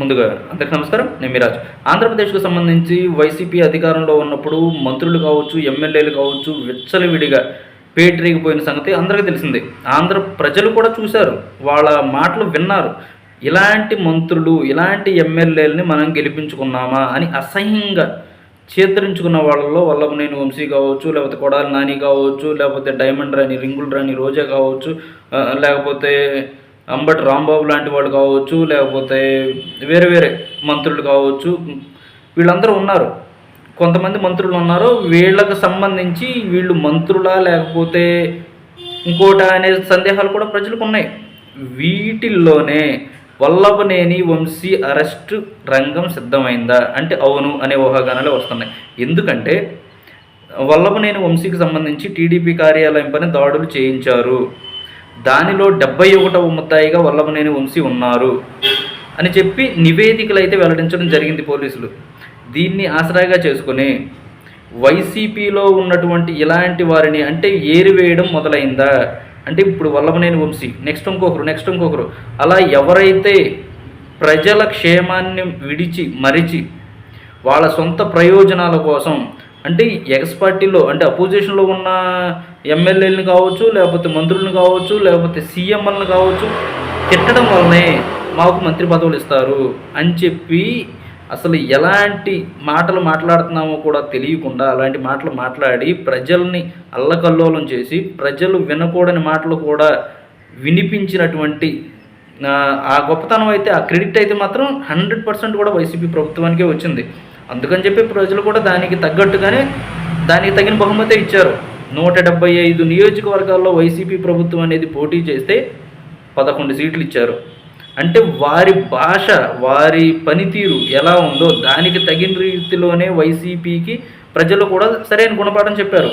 ముందుగా అందరికి నమస్కారం. నేను మిరాజ్ ఆంధ్రప్రదేశ్కు సంబంధించి వైసీపీ అధికారంలో ఉన్నప్పుడు మంత్రులు కావచ్చు ఎమ్మెల్యేలు కావచ్చు విచ్చలవిడిగా పేటరీగిపోయిన సంగతి అందరికీ తెలిసిందే. ఆంధ్ర ప్రజలు కూడా చూశారు. వాళ్ళ మాటలు విన్నారు. ఇలాంటి మంత్రులు ఇలాంటి ఎమ్మెల్యేలని మనం గెలిపించుకున్నామా అని అసహ్యంగా చేతరించుకున్న వాళ్ళలో వల్లభనేని వంశీ కావచ్చు లేకపోతే కొడాలి నాని కావచ్చు లేకపోతే డైమండ్ రాణి రింగుల్ రాణి రోజా కావచ్చు లేకపోతే అంబటి రాంబాబు లాంటి వాళ్ళు కావచ్చు లేకపోతే వేరే వేరే మంత్రులు కావచ్చు వీళ్ళందరూ ఉన్నారు. కొంతమంది మంత్రులు ఉన్నారు. వీళ్ళకు సంబంధించి వీళ్ళు మంత్రులా లేకపోతే ఇంకోట అనే సందేహాలు కూడా ప్రజలకు ఉన్నాయి. వీటిల్లోనే వల్లభనేని వంశీ అరెస్ట్ రంగం సిద్ధమైందా? అంటే అవును అనే ఊహాగానాలు వస్తున్నాయి. ఎందుకంటే వల్లభనేని వంశీకి సంబంధించి టీడీపీ కార్యాలయం పైన దాడులు చేయించారు. దానిలో డెబ్బై ఒకటవ ముద్దాయిగా వల్లభనేని వంశీ ఉన్నారు అని చెప్పి నివేదికలు అయితే వెల్లడించడం జరిగింది పోలీసులు. దీన్ని ఆసరాగా చేసుకుని వైసీపీలో ఉన్నటువంటి ఇలాంటి వారిని అంటే ఏరివేయడం మొదలైందా? అంటే ఇప్పుడు వల్లభనేని వంశీ నెక్స్ట్ ఇంకొకరు నెక్స్ట్ ఇంకొకరు అలా ఎవరైతే ప్రజల క్షేమాన్ని విడిచి మరిచి వాళ్ళ సొంత ప్రయోజనాల కోసం అంటే ఎక్స్ పార్టీలో అంటే అపోజిషన్లో ఉన్న ఎమ్మెల్యేలను కావచ్చు లేకపోతే మంత్రులను కావచ్చు లేకపోతే సీఎంలను కావచ్చు తిట్టడం వల్లనే మాకు మంత్రి పదవులు ఇస్తారు అని చెప్పి అసలు ఎలాంటి మాటలు మాట్లాడుతున్నామో కూడా తెలియకుండా అలాంటి మాటలు మాట్లాడి ప్రజల్ని అల్లకల్లోలం చేసి ప్రజలు వినకూడని మాటలు కూడా వినిపించినటువంటి ఆ గొప్పతనం అయితే ఆ క్రెడిట్ అయితే మాత్రం హండ్రెడ్ పర్సెంట్ కూడా వైసీపీ ప్రభుత్వానికే వచ్చింది. అందుకని చెప్పి ప్రజలు కూడా దానికి తగ్గట్టుగానే దానికి తగిన బహుమతి ఇచ్చారు. నూట డెబ్బై ఐదు నియోజకవర్గాల్లో వైసీపీ ప్రభుత్వం అనేది పోటీ చేస్తే పదకొండు సీట్లు ఇచ్చారు. అంటే వారి భాష వారి పనితీరు ఎలా ఉందో దానికి తగిన రీతిలోనే వైసీపీకి ప్రజలు కూడా సరైన గుణపాఠం చెప్పారు.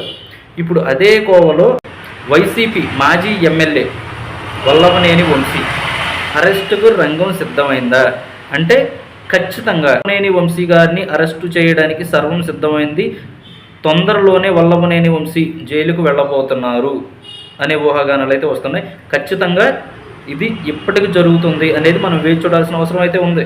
ఇప్పుడు అదే కోవలో వైసీపీ మాజీ ఎమ్మెల్యే వల్లభనేని వంశీ అరెస్టుకు రంగం సిద్ధమైందా? అంటే ఖచ్చితంగా వల్లభనేని వంశీ గారిని అరెస్టు చేయడానికి సర్వం సిద్ధమైంది. తొందరలోనే వల్లభనేని వంశీ జైలుకు వెళ్ళబోతున్నారు అనే ఊహాగానాలు అయితే వస్తున్నాయి. ఖచ్చితంగా ఇది ఇప్పటికి జరుగుతుంది అనేది మనం వేచి చూడాల్సిన అవసరం అయితే ఉంది.